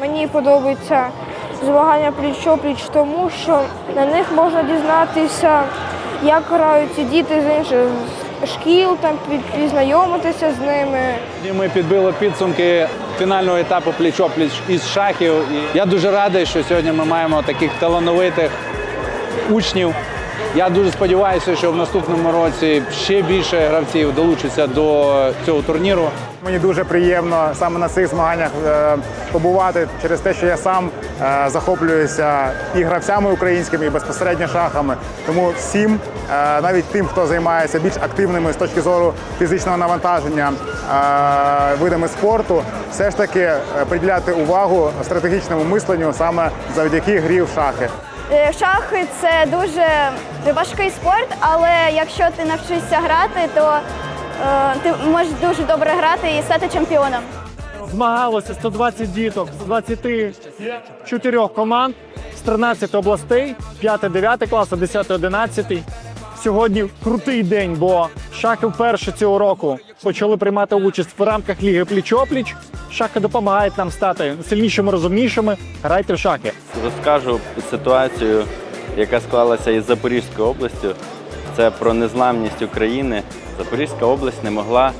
Мені подобається змагання пліч-опліч, тому що на них можна дізнатися, як грають ці діти з інших шкіл, там пізнайомитися з ними. І Ми підбили підсумки фінального етапу пліч-опліч із шахів. І я дуже радий, що сьогодні ми маємо таких талановитих учнів. Я дуже сподіваюся, що в наступному році ще більше гравців долучаться до цього турніру. Мені дуже приємно саме на цих змаганнях е, побувати через те, що я сам е, захоплююся і гравцями українськими, і безпосередньо шахами. Тому всім, е, навіть тим, хто займається більш активними з точки зору фізичного навантаження видами спорту, все ж таки приділяти увагу стратегічному мисленню саме завдяки грі в шахи. Е, Шахи це дуже важкий спорт, але якщо ти навчишся грати, то е, ти можеш дуже добре грати і стати чемпіоном. Змагалося 120 діток з 24 команд з 13 областей, 5-9 класу, 10-11. Сьогодні крутий день, бо шахи вперше цього року почали приймати участь в рамках Ліги пліч-опліч. Шахи допомагають нам стати сильнішими, розумнішими. Грайте в шахи. Розкажу ситуацію, яка склалася із Запорізькою областю. Це про незламність України. Запорізька область не могла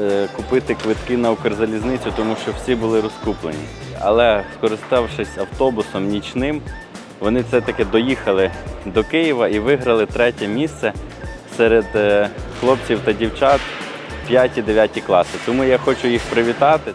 е, купити квитки на Укрзалізницю, тому що всі були розкуплені. Але скориставшись автобусом нічним, вони це таки доїхали до Києва і виграли третє місце серед е, хлопців та дівчат 5-9 класи. Тому я хочу їх привітати.